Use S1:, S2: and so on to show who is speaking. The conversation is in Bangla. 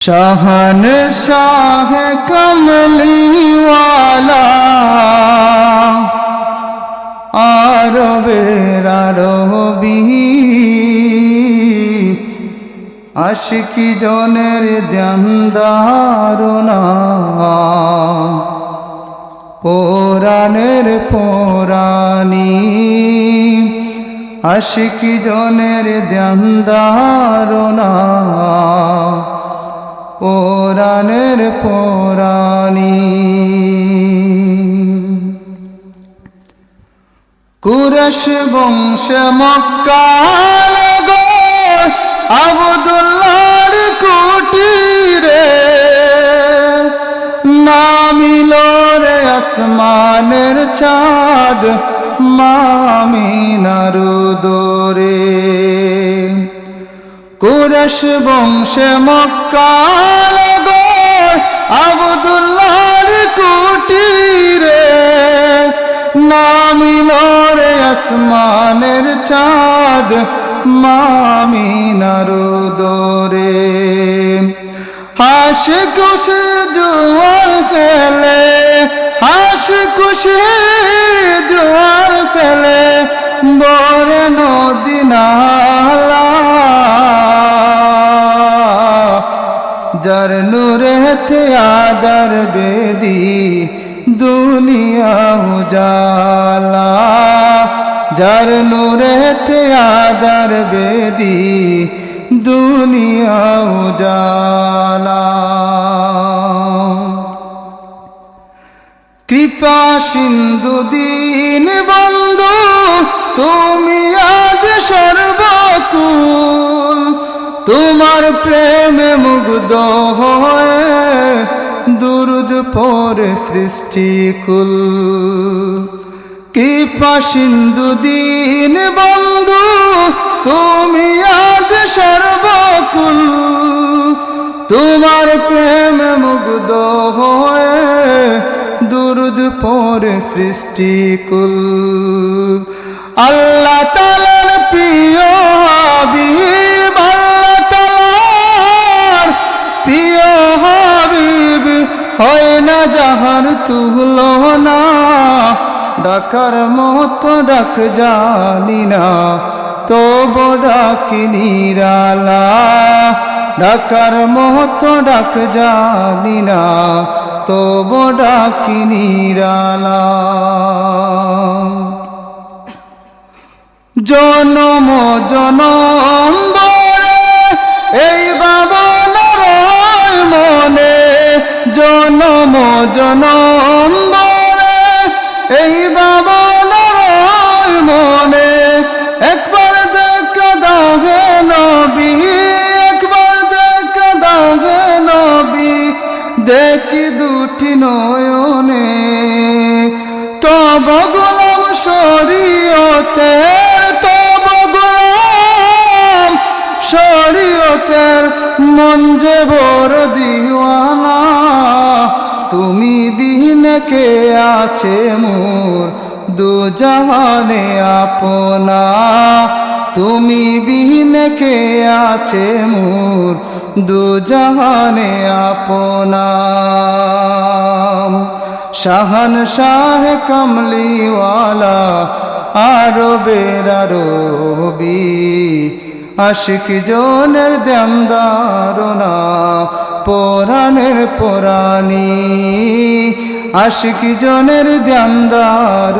S1: শাহন শাহ কমলিওয়ালা। আরবের আরবি আশিকি জনের ধ্যান ধারণা। পুরাণের পুরাণী আশিকি জনের ধ্যান পুরাণের পুরাণী। কুরশ বংশ মক্কাল গো আবদুল্লাহর কুটিরে নামিল রে আসমানের চাঁদ মামিনার দোরে। কুরশ বংশ মক্কাল আবদুল্লাহর কুটিরে নামিল রে আসমানের চাঁদ মামিনার দোরে। হাস খুশি জোয়ার ফেলে হাস খুশি জোয়ার ফেলে বর যার নূরে তে আদার বেদি দুনিয়া উজালা। যার নূরে তে আদার বেদি দুনিয়া উজালা। কৃপা সিন্ধু দিন বন্ধু, তুমি আজ সর্বকুল। তোমার প্রেমে মুগ্ধ হয়ে, দুরুদ পরে সৃষ্টি কুল। কৃপা সিন্ধু দিন বন্ধু, তুমি আজ সর্বকুল। তোমার প্রেম মুগ্ধ হয়ে, দুরুদ পরে সৃষ্টি না যাহার তুলনা ডাকার মতো ডাক জানি না তো ডাকি নিরালা ডাকার মতো ডাক জানি না তো ডাকি নিরালা জনম জনম জনম বরে এই বাবা মনে। একবার দেখা দাও হে নবী, একবার দেখা দাও হে নবী, দেখি দুটি নয়নে। তব গোলাম শরীয়তের, তব গোলাম শরীয়তের মন যে বড় দিওয়ানা। তুমি বিহীনে কে আছে মোর? দু জাহানে আপনা। তুমি বিহীনে কে আছে মোর? দু জাহানে আপনা। শাহান শাহ কমলিওয়ালা আরও বেরারবি আশিক জনের ধ্যান ধারণা পুরাণের পুরাণী। আশিক জনের ধ্যান ধারণা